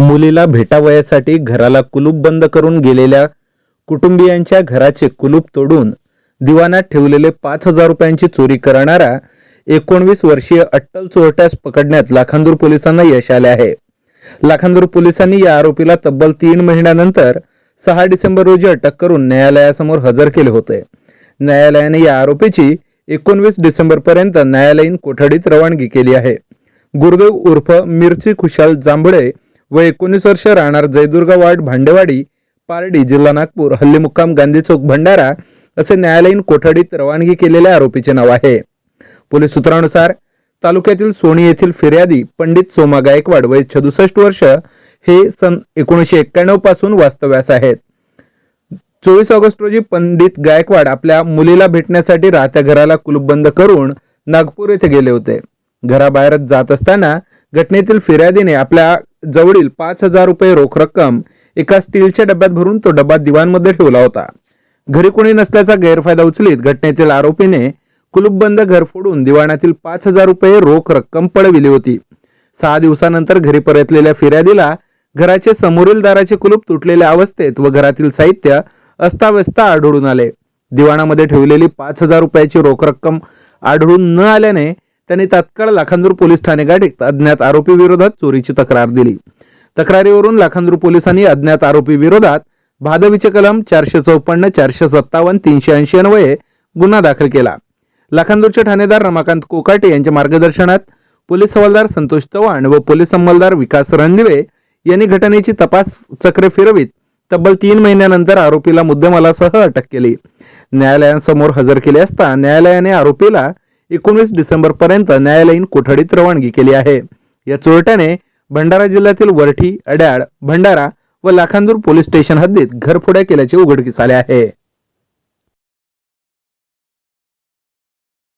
मुलीला भेटावयासाठी घराला कुलूप बंद करून गेलेल्या कुटुंबियांच्या घराचे कुलूप तोडून दिवाणात ठेवलेले पाच हजार रुपयांची चोरी करणारा एकोणवीस वर्षीय अट्टल चोरट्यास पकडण्यात लाखांदूर पोलिसांना यश आले आहे. लाखांदूर पोलिसांनी या आरोपीला तब्बल तीन महिन्यानंतर सहा डिसेंबर रोजी अटक करून न्यायालयासमोर हजर केले होते. न्यायालयाने या आरोपीची एकोणवीस डिसेंबरपर्यंत न्यायालयीन कोठडीत रवानगी केली आहे. गुरुदेव उर्फ मिरची खुशाल जांभळे व एकोणीस वर्ष राहणार जयदुर्गा वार्ड भांडेवाडी पारडी जिल्हा नागपूर हल्ली मुक्काम गांधी चौक भंडारा असे न्यायालयीन कोठडीत रवानगी केलेल्या आरोपीचे नाव आहे. पोलीस सूत्रानुसार तालुक्यातील सोनी येथील फिर्यादी पंडित सोमा गायकवाड वय सदुसष्ट वर्ष हे सन एकोणीसशे एक्क्याण्णवपासून वास्तव्यास आहेत. चोवीस ऑगस्ट रोजी पंडित गायकवाड आपल्या मुलीला भेटण्यासाठी राहत्या घराला कुलूपबंद करून नागपूर येथे गेले होते. घराबाहेर जात असताना घटनेतील फिर्यादीने आपल्या जवळील पाच हजार रुपये रोख रक्कम एका स्टीलच्या डब्यात भरून तो डबा दिवाणमध्ये ठेवला होता. घरी कोणी नसल्याचा गैरफायदा उचलीत घटनेतील आरोपीने कुलूपबंद घर फोडून दिवाणातील पाच हजार रुपये रोख रक्कम पळविली होती. सहा दिवसानंतर घरी परतलेल्या फिर्यादीला घराचे समोरील दाराचे कुलूप तुटलेल्या अवस्थेत व घरातील साहित्य अस्ताव्यस्त आढळून आले. दिवाणामध्ये ठेवलेली पाच हजार रुपयाची रोख रक्कम आढळून न आल्याने त्यांनी तात्काळ लाखांदूर पोलीस ठाणे गाठीत अज्ञात आरोपी विरोधात चोरीची तक्रार दिली. तक्रारीवरून लाखांदूर पोलिसांनी अज्ञात आरोपी विरोधात भादवीचे कलम चारशे चौपन्न चारशे सत्तावन्न तीनशे ऐंशी अन्वये गुन्हा दाखल केला. लाखांदूरचे ठाणेदार रमाकांत कोकाटे यांच्या मार्गदर्शनात पोलीस हवालदार संतोष चव्हाण व पोलीस अंमलदार विकास रणदिवे यांनी घटनेची तपास चक्रे फिरवीत तब्बल तीन महिन्यानंतर आरोपीला मुद्देमालासह अटक केली. न्यायालयासमोर हजर केले असता न्यायालयाने आरोपीला एकोणीस डिसेंबर पर्यंत न्यायालयीन कोठडीत रवानगी केली आहे. या चोरट्याने भंडारा जिल्ह्यातील वरठी अड्याड भंडारा व लाखांदूर पोलीस स्टेशन हद्दीत घरफोड्या केल्याचे उघडकीस आले आहे.